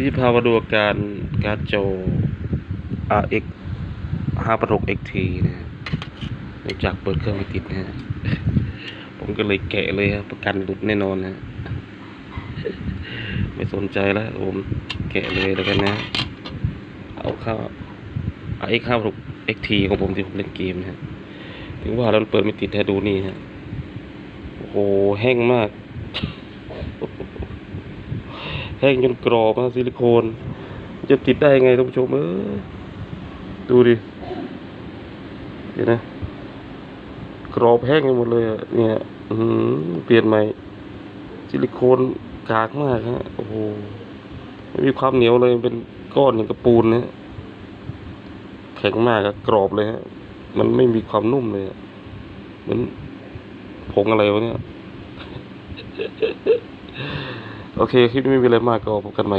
พี่พามาดูอาการการ์ดจ RX 586 XT นะฮะเนื่องจากเปิดเครื่องไม่ติดนะฮะผมก็เลยแกะเลยครับประกันหลุดแน่นอนนะฮะไม่สนใจแล้วผมแกะเลยแล้วกันนะ เอาเข้า RX 586 XT ของผมที่ผมเล่นเกมนะฮะถึงว่าแล้วเปิดไม่ติดให้ดูนี่ฮะโอ้โหแห้งมาก แห้งจนกรอบนะซิลิโคน จะติดได้ไงท่านผู้ชมเออดูดิเห็นนะกรอบแห้งไปหมดเลยเนี่ยอืเปลี่ยนใหม่ ซิลิโคนกากมากฮะโอ้โหไม่มีความเหนียวเลยเป็นก้อนอย่างกระปูนนะแข็งมากอะกรอบเลยฮะมันไม่มีความนุ่มเลยเหมือนผงอะไรวะเนี่ย โอเค คลิปนี้ไม่มีอะไรมากก็พบกันใหม่